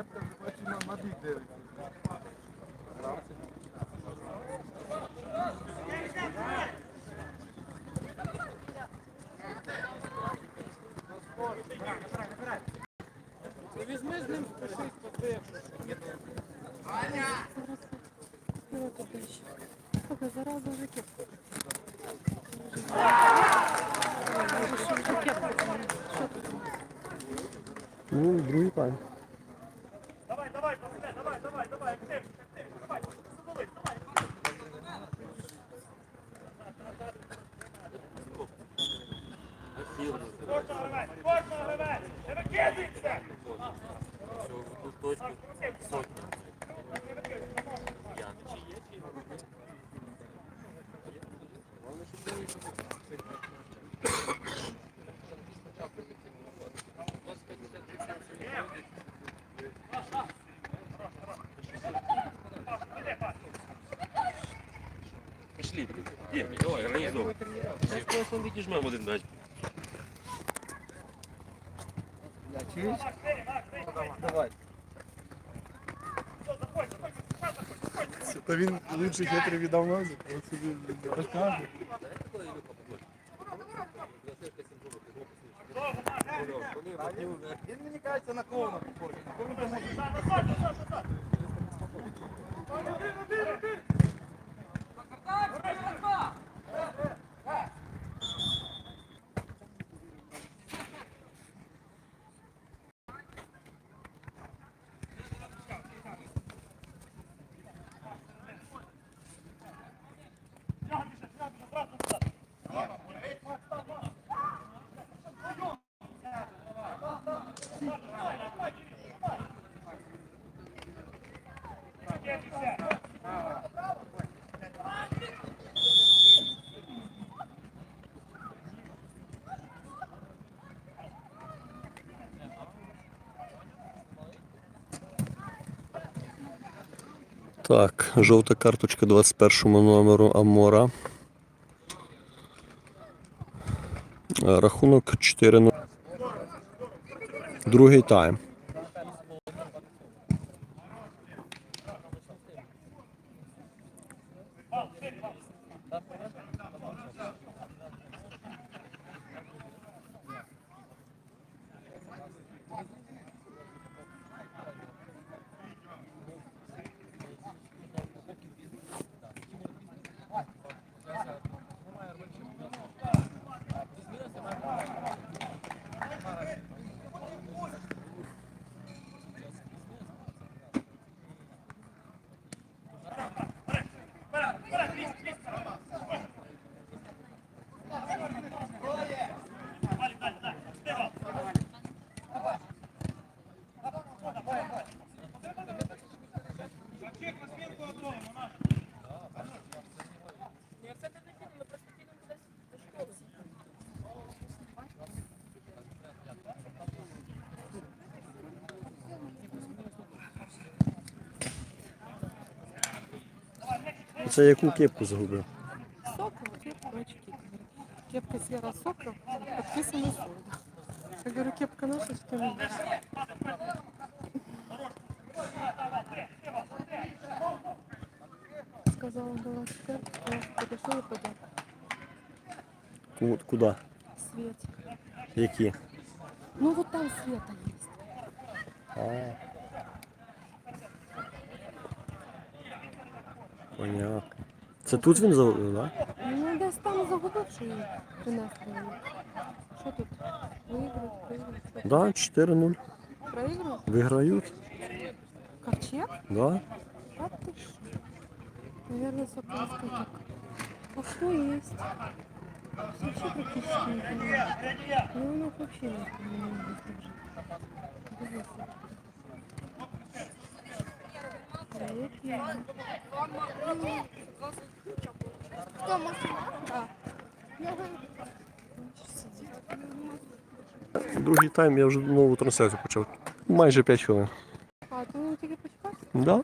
Кепка вже бачу на, на бік дивиться. Візьми з ним спишись. Давайте ближче. Слухай, зараз вже кепку. Що вже кепку? Що давай, давай, давай, тайм. Пішли. Є, давай, організуй. Зараз просто відіжмемо один дать. Давай. Та він лучше хитрий віддав нозі, він собі розкаже. Він мені кажеться на клоуна похожий. Так, жовта карточка 21 номеру Амора. Рахунок 4-0. Другий тайм. Це яку кепку загубив? Сокол, кепка, очки. Кепка серая сокол, подписано сокол. Я говорю, кепка наша, что ли? Сказала, была кепка, подошел и пойдем. Ку- Куди? Свет. Які? Ну вот там света есть. А. Понятно. Це тут він загубив, так? Да? Ну, десь там загубив, що її принесли. Що тут? Виграють, проіграють. Да, 4-0. Проіграють? Виграють. Ковчег? Да. А ты что? Наверное, сокольская кепка. А что есть? Вообще практически не понимаю. Ну, у них вообще не понимаю. Кто машина? Другий тайм я вже нову трансляцію почав. Майже 5 хвилин. А, ти не тільки почекав? Да?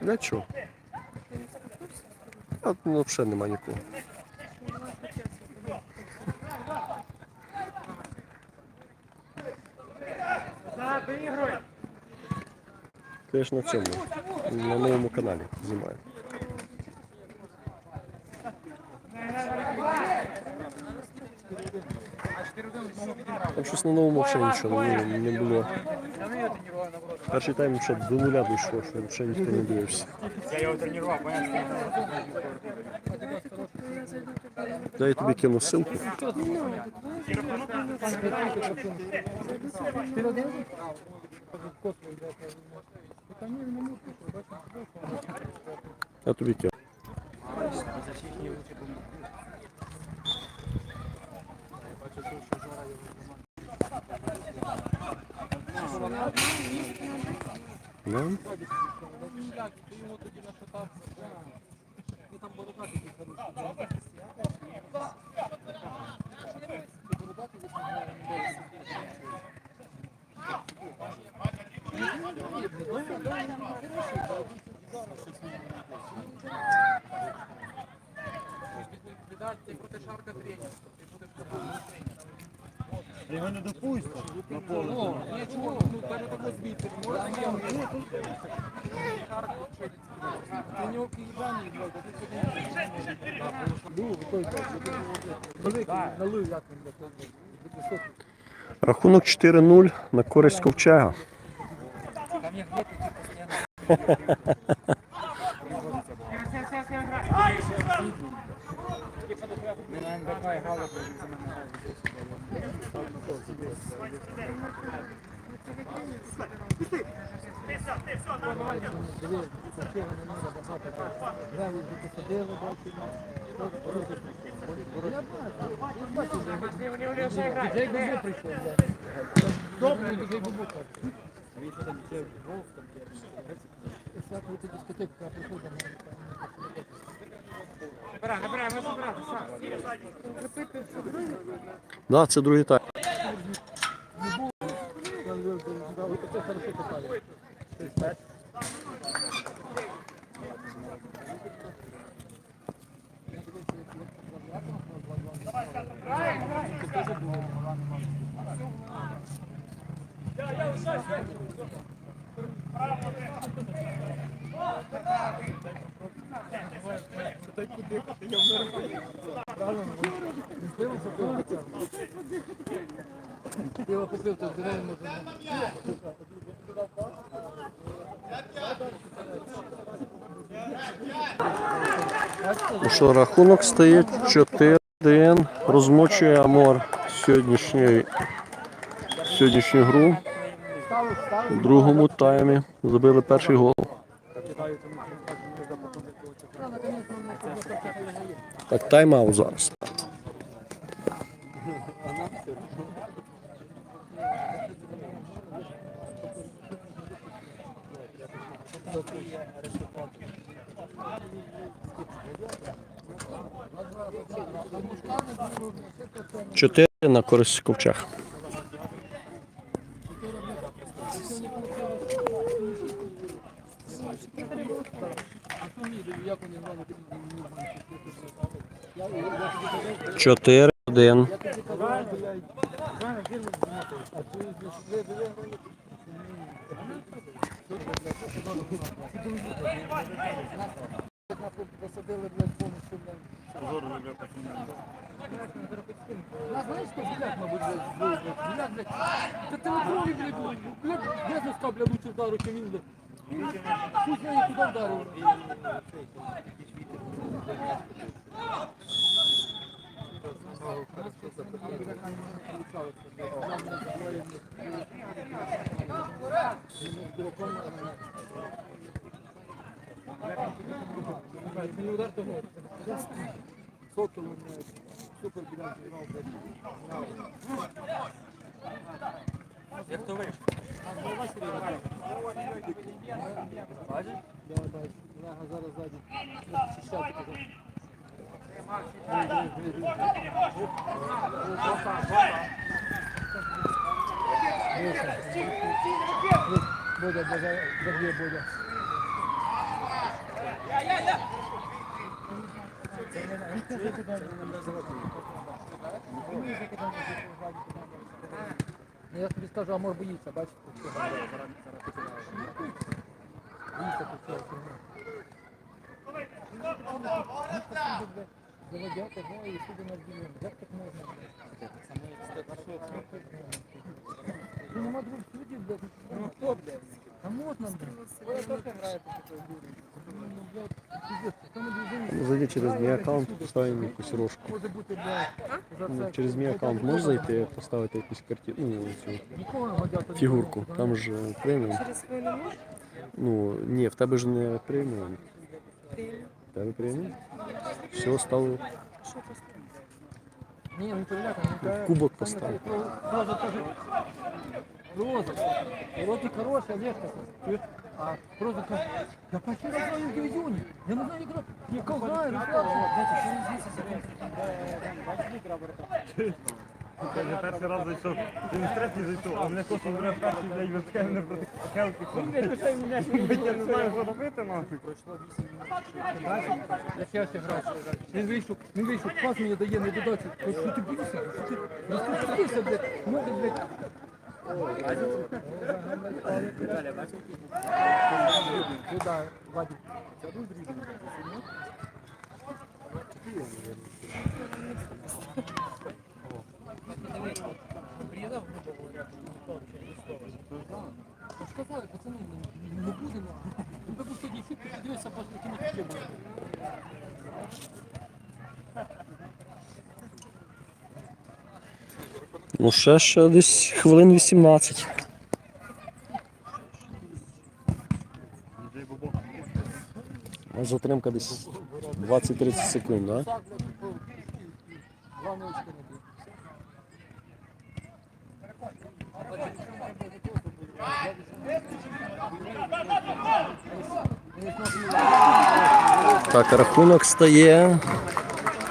Для чого? А ну, взагалі нема нікого. Конечно, на цьому. На новому каналі знімаю. Там щось на новому взагалі нічого не, не було. Перший тайм ще до нуля дійшло, що взагалі ніхто не дивився. Дай я тобі кину ссылку. Я тобі Да? Його не допустять на поле. Нічого, ну тебе тако збити. На нього київляні відбувають, а ти він. Рахунок 4-0 на користь ковчега. Там їх є такі постійно. Ми на НБК грали, бо він за мене грав. Діджей Бубу прийшов. Добре, Да, це другий тайм. Пиво попив, то здоров'я може. Ну що, рахунок стає 4-1. Розмочує Амор сьогоднішню гру. В другому таймі забили перший гол. Так, тайм-аут зараз. Чотири на користь ковчег. 4, 1. Пусть я їх туди вдарив. Sotto non super bilancio di 9 Ну, Я тобі скажу, Амор боїться, бачите, що зараз зараз Боїться тут цього фігня. Заводять одного і сюди на дві. Як так можна? Ну нема двох суддів, блядь. Ну хто, блядь? Ну, Зайди через мій аккаунт, поставимо якусь рожку. Ну. Через мій аккаунт можеш зайти, поставити якусь картину, ну, цю не фігурку. Там ж е, преміум. Через свою не можеш? Ну, ні, в тебе ж не преміум. В тебе преміум? Все, що? Не не. Кубок поставив. Роза хороша, Олежка. Чуєш? А Роза каже, я почти не знаю в. Я не знаю, знаю, Знаєте, через місяць Я перший раз зайшов, він третій зайшов, а мене просто бере перший, блядь, вертикає мене проти келки. Я не знаю, що робити, нахуй. Я ще грав. Він вийшов, він вийшов, пас мені дає, не додачу. Що ти боїшся? Що ти блядь? Ноги, блядь. Сюда, Вадик. Сказали, пацани, не будемо. Ну, так що дійсно, подивися, бачиш, якими Ну, ще ще десь хвилин 18. Затримка десь 20-30 секунд, да? Так, рахунок стає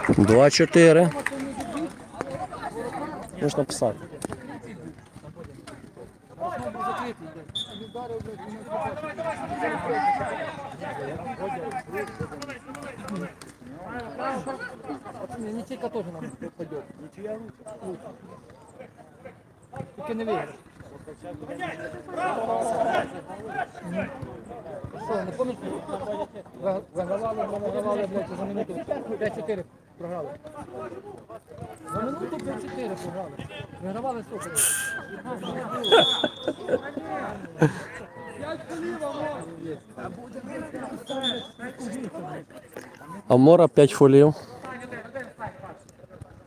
2-4. Можна писати. Можна був закритий, блядь. Він ударив, блядь, і не Пацаны, ничейка тоже нам пойдет. Ничья лучше. Только не выиграешь. Що, не Вигравали, ви вигравали, блядь, за минуту 5-4 програли. За минуту 5-4 програли. Вигравали сколько? Амора 5 фолів.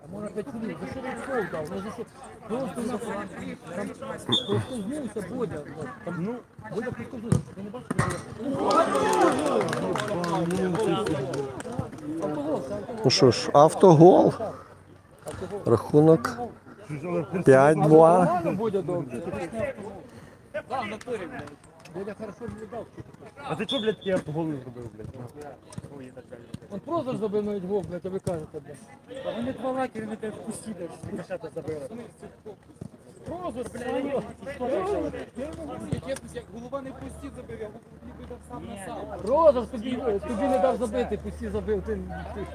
А може 5 хвилин. За що він фол дав? Ну за що? Просто на там поскользнувся Бодя. Там, ну, Бодя поскользнувся. Ти не бачиш? Автогол. Ну що ж, автогол. Рахунок 5-2. Нормально Бодя дав. Да, в натурі, блядь. Бодя хорошо віддав. А ти чого, блядь, такі автоголи зробив, блядь? Он прозор забив навіть гол, блядь, а ви кажете, блядь. А вони два лаки, вони тебе впусті, блядь, кашета забили. Голова не пусті забив, я ніби дав сам на сам. Прозор тобі, тобі не дав забити, пусті забив, ти, ти.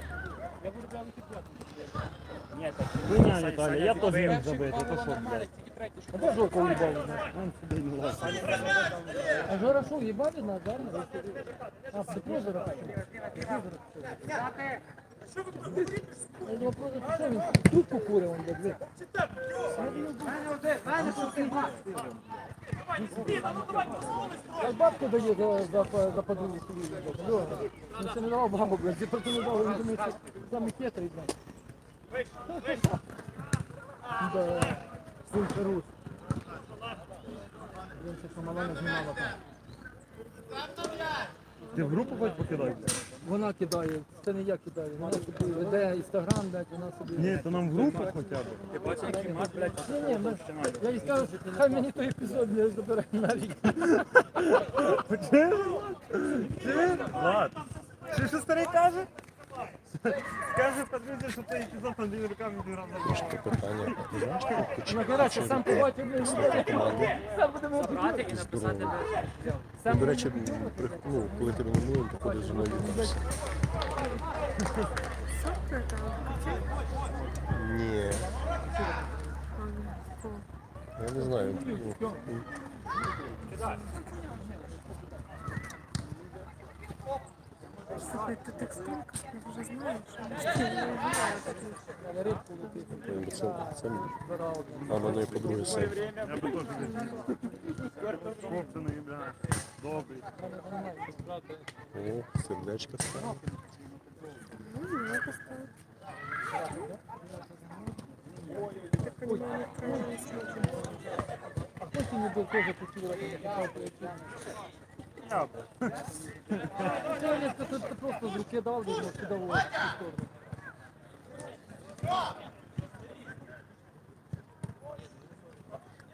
Хуйня, Віталій, я теж не міг забити, то що, блядь? А де жовка уїбали? Он сюди не лазить. А Жора що, їбати на да? А, це прозора. Я думав, прозор, що він трубку курив, он, блядь. Я бабку даю за, за, за подругу. Він ще не давав бабу, блядь, я просто не дав, він думає, що саме хитрий, блядь. Да, сильний рус. Ще помаленьку знімала там. Ти в групу хоч покидай, блядь? Вона кидає, це не я кидаю, вона собі веде інстаграм, блядь, вона собі. Ні, то нам в групу хоча б. Ти Ні, ні, ми, я їй скажу, хай мені той епізод не забере на рік. Влад, чи що старий каже? Скаже, подивіться, що цей епізод на дві руками не разом. Трошки питання. Ти знаєш, Ну, коротше, сам побачив, блядь, сам будемо Здорово. Ну, До речі, при- ну, коли тебе не було, то ходиш зі мною. Это? Качай? Ні, А, ну, я не знаю. Слушай, ты так столько, я не знаю. Ну, це а мене подруги син. Я би теж хлопцяний, бля, добрий. О, сердечко стало. Ну, много. Я понимаю, никто не. А хто сьогодні був теж поцілувати, я ти просто з руки дав, десь кидав.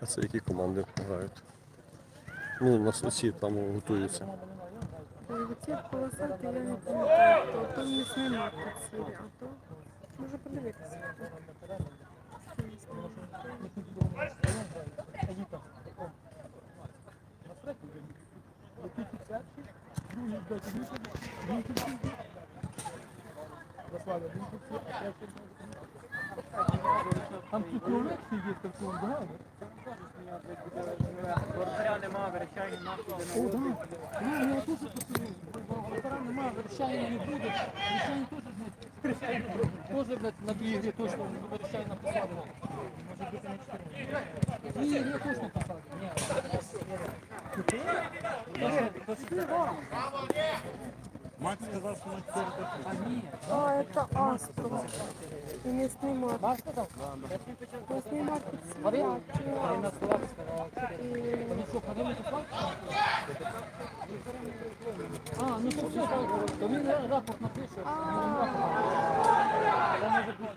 А це які команди грають? Ну, у нас оці там готуються. Те полосатые, я не пам'ятаю, хто. То мясний мак в цілі, а то може подивитися. Там ті кілометри є, так що да? Воротаря нема, верещання нахуй. О, да. Ну, я теж. Воротаря немає, верещання не буде. Верещання теж не Тоже, блядь, на дві точно верещання написали. Може бути на чотири. Дві ігри точно писали. Ні. Макс сказав, що на чорта. А это Астро. И сказала, сказала. Вони що, ходили писати? А, ну то все, то він рапорт напише.